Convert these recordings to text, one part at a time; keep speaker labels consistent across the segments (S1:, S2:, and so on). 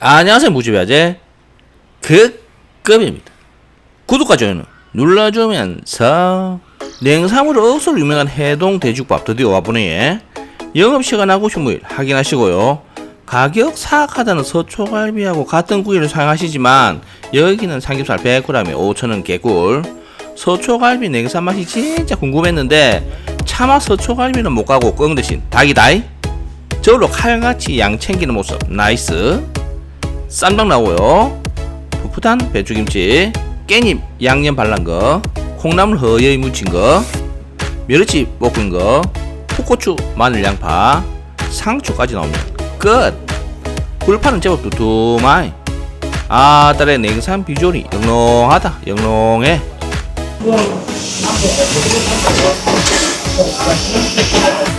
S1: 안녕하세요 무지배아재 그 급입니다. 구독과 좋아요 눌러주면서. 냉삼으로 억수로 유명한 해동 돼지국밥 드디어 와보네. 영업시간 하고 싶은 확인하시고요. 가격 사악하다는 서초갈비하고 같은 구이를 사용하시지만 여기는 삼겹살 100g에 5,000원 개꿀. 서초갈비 냉삼 맛이 진짜 궁금했는데 차마 서초갈비는 못 가고 羹 대신 닭이다이 저울로 칼같이 양 챙기는 모습. 나이스 쌈장 나오고요. 풋풋한 배추김치, 깻잎 양념 발란 거, 콩나물 허여이 무친 거, 멸치 볶은 거, 풋고추, 마늘, 양파, 상추까지 나오면 끝. 불판은 제법 두툼하이. 아, 딸의 냉삼 비주얼이 영롱하다, 영롱해.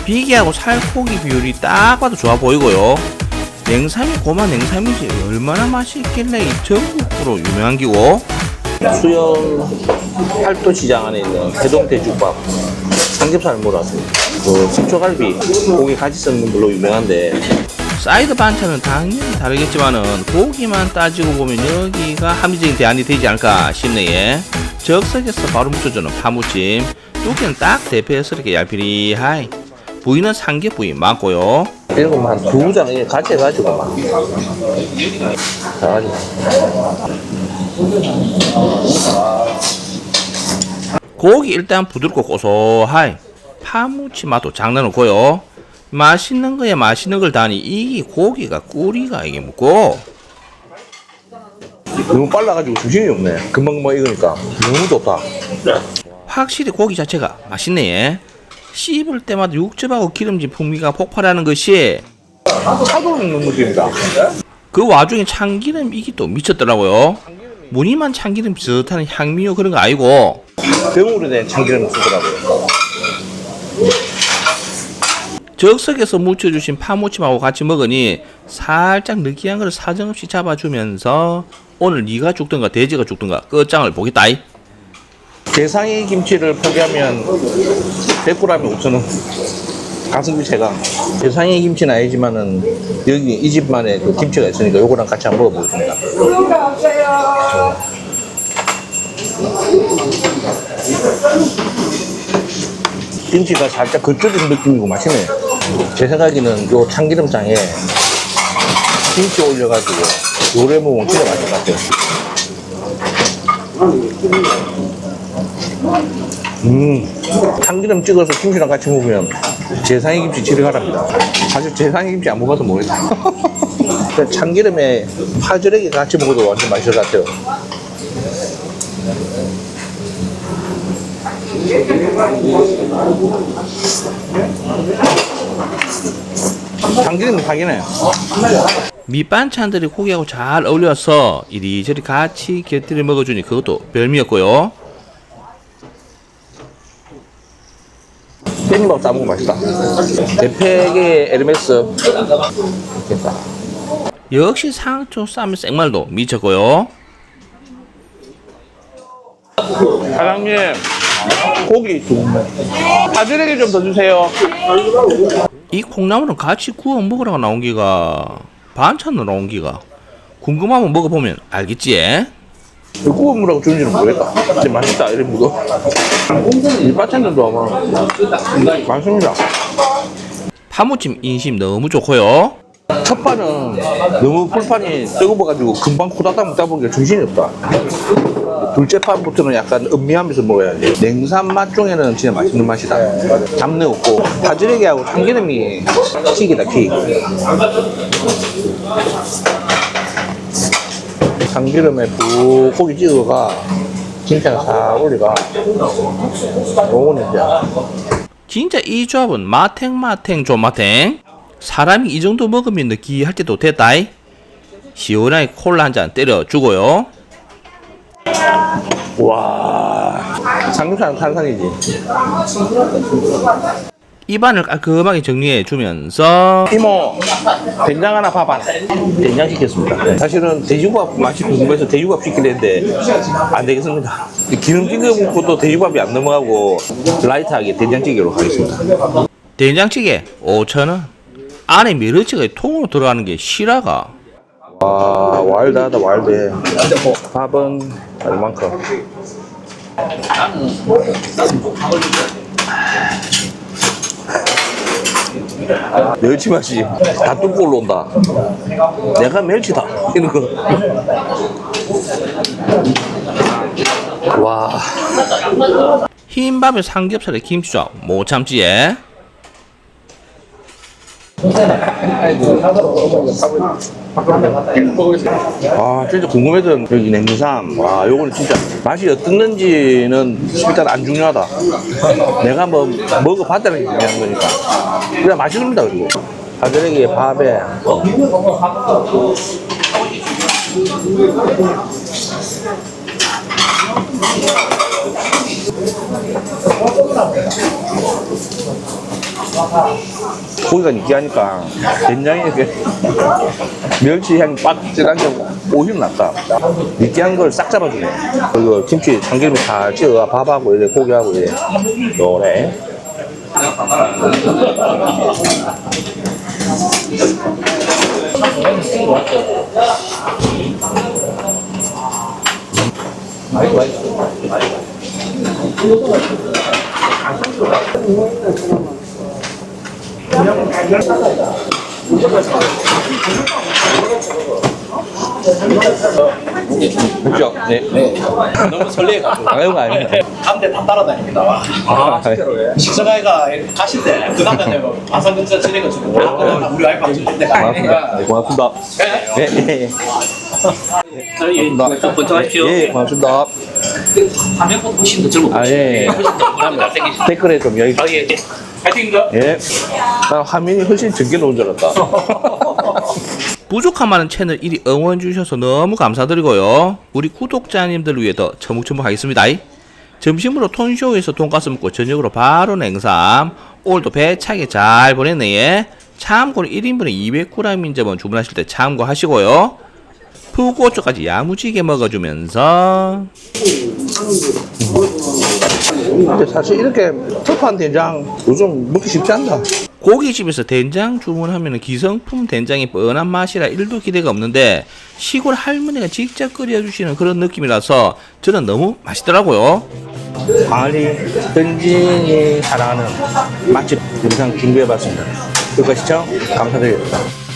S1: 비계하고 살코기 비율이 딱 봐도 좋아 보이고요. 냉삼이 고마 냉삼이지. 얼마나 맛이 있길래 이 전국으로 유명한 기고? 수영 팔도 시장 안에 있는 해동 돼지국밥 삼겹살 몰아서 그 식초갈비 고기 같이 썰는 걸로 유명한데. 사이드 반찬은 당연히 다르겠지만은 고기만 따지고 보면 여기가 합리적인 대안이 되지 않을까 싶네 예. 적석에서 바로 묻혀주는 파무침. 두께는 딱 대패스럽게 얄피리하이. 부위는 삼겹 부위 많고요 이런 거만 한두 장 같이 해가지고 막 해가지고 고기 일단 부드럽고 고소하이 파무치 맛도 장난 없고요 맛있는 거에 맛있는 걸 다니 이게 고기가 꿀이가 이게 묵고
S2: 너무 빨라가지고 중심이 없네. 금방 금방 익으니까 너무 좋다.
S1: 확실히 고기 자체가 맛있네 예. 씹을 때마다 육즙하고 기름진 풍미가 폭발하는 것이
S2: 차도.
S1: 그 와중에 참기름 이게 또 미쳤더라고요 무늬만 참기름 비슷한 향미요 그런 거 아니고
S2: 병으로 된 참기름 쓰더라고요.
S1: 적석에서 묻혀주신 파무침하고 같이 먹으니 살짝 느끼한 걸 사정없이 잡아주면서 오늘 네가 죽든가 돼지가 죽든가 끝장을 보겠다이
S2: 대상의 김치를 포기하면 100g에 5,000원. 가성비 최강. 대상의 김치는 아니지만은 여기 이 집만의 그 김치가 있으니까 요거랑 같이 한번 먹어보겠습니다. 김치가 살짝 겉절인 느낌이고 맛있네. 제 생각에는 요 참기름장에 김치 올려가지고 요래 먹으면 진짜 맛있을 것 같아요. 음, 참기름 찍어서 김치랑 같이 먹으면 제상의 김치 지르가랍니다. 사실 제상의 김치 안 먹어서 모르겠다. 참기름에 파절애기 같이 먹어도 완전 맛있을 것 같아요. 참기름은 파기네.
S1: 밑반찬들이 고기하고 잘 어울려서 이리저리 같이 곁들여 먹어주니 그것도 별미였고요
S2: 깻잎밥 싸먹으면 맛있다. 대패의 에르메스. 됐다.
S1: 역시 상추 쌈 생말도 미쳤고요
S2: 사장님, 고기 좀. 파절애기 좀더 주세요.
S1: 이 콩나물은 같이 구워 먹으라고 나온 기가 반찬으로 나온 기가 궁금하면 먹어보면 알겠지 예?
S2: 왜 구워 먹으라고 주는지는 모르겠다. 근데 맛있다, 이런 거. 이 바찬들도 아마 맛있습니다.
S1: 파무침 인심 너무 좋고요
S2: 첫 판은 너무 풀판이 뜨거워가지고 금방 코다닥 먹다 보니까 정신이 없다. 둘째 판부터는 약간 음미하면서 먹어야 돼. 냉삼 맛 중에는 진짜 맛있는 맛이다. 잡내 없고 파지레기하고 참기름이 킥이다 킥. 참기름에 푹 고기 찍어가 진짜 잘 올리가. 요거는 진짜
S1: 진짜 이 조합은 마탱마탱 조마탱. 사람이 이 정도 먹으면 느끼할 때도 됐다이 시원하게 콜라 한 잔 때려주고요.
S2: 와. 삼겹살은 탄산이지.
S1: 입안을 깔끔하게 정리해 주면서
S2: 이모 된장 하나 봐봐 된장 시켰습니다. 사실은 돼지국밥 맛이 궁금해서 돼지국밥 시키려 했는데 안 되겠습니다. 기름찌개 먹고 또 돼지국밥이 안 넘어가고 라이트하게 된장찌개로 가겠습니다.
S1: 된장찌개 5,000원. 안에 미르치가 통으로 들어가는 게 실화가.
S2: 아 와일드하다 와일드해 밥은 얼만큼 멸치 맛이 다 뚫고 올라온다. 내가 멸치다. 이런 거 와.
S1: 흰 밥에 삼겹살에 김치조합. 못 참지에.
S2: 아 진짜 궁금했던 여기 냉삼. 와 요거는 진짜 맛이 어떻는지는 일단 안 중요하다. 내가 뭐 먹어봤다는 게 중요한 거니까. 그냥 맛있습니다 그리고. 사드리기 밥에 고기가 느끼하니까 된장이 이렇게 멸치 향이 빡 진한 게 오히려 낫다. 느끼한 걸 싹 잡아주네. 그리고 김치 참기름에 다 찍어 밥하고 이래 고기하고 이래 요래. 무조건 무조건 그죠? 네.
S3: 너무 설레가지고
S2: 아유 아닙니다.
S3: 가운데 다 따라다닙니다. 와.
S2: 아,
S3: 식사가가 가실 때 그 남자들 아산 근처 지내가지고 우리 때가
S2: 고맙습니다. 네, 고맙습니다. 네, 네, 네.
S4: 저희.
S2: 예, 고맙습니다.
S4: 화면보다 훨씬
S2: 아, 예.
S4: 더 잘생기시죠.
S2: 댓글에 좀 여기.
S4: 아, 예, 예.
S3: 파이팅입니다.
S2: 예. 난 화면이 훨씬 적게 놓은 줄 알았다.
S1: 부족한 많은 채널 1위 응원 주셔서 너무 감사드리고요. 우리 구독자님들을 위해 더 처묵처묵 하겠습니다. 점심으로 톤쇼에서 돈가스 먹고 저녁으로 바로 냉삼. 오늘도 배 차게 잘 보냈네. 예. 참고로 1인분에 200g인 점은 주문하실 때 참고하시고요. 푸고초까지 야무지게 먹어주면서
S2: 근데 사실 이렇게 터프한 된장 요즘 먹기 쉽지 않다.
S1: 고깃집에서 된장 주문하면 기성품 된장의 뻔한 맛이라 일도 기대가 없는데 시골 할머니가 직접 끓여주시는 그런 느낌이라서 저는 너무 맛있더라고요.
S2: 광안리 던진이 사랑하는 맛집 영상 준비해봤습니다. 여기까지 시청 감사드립니다.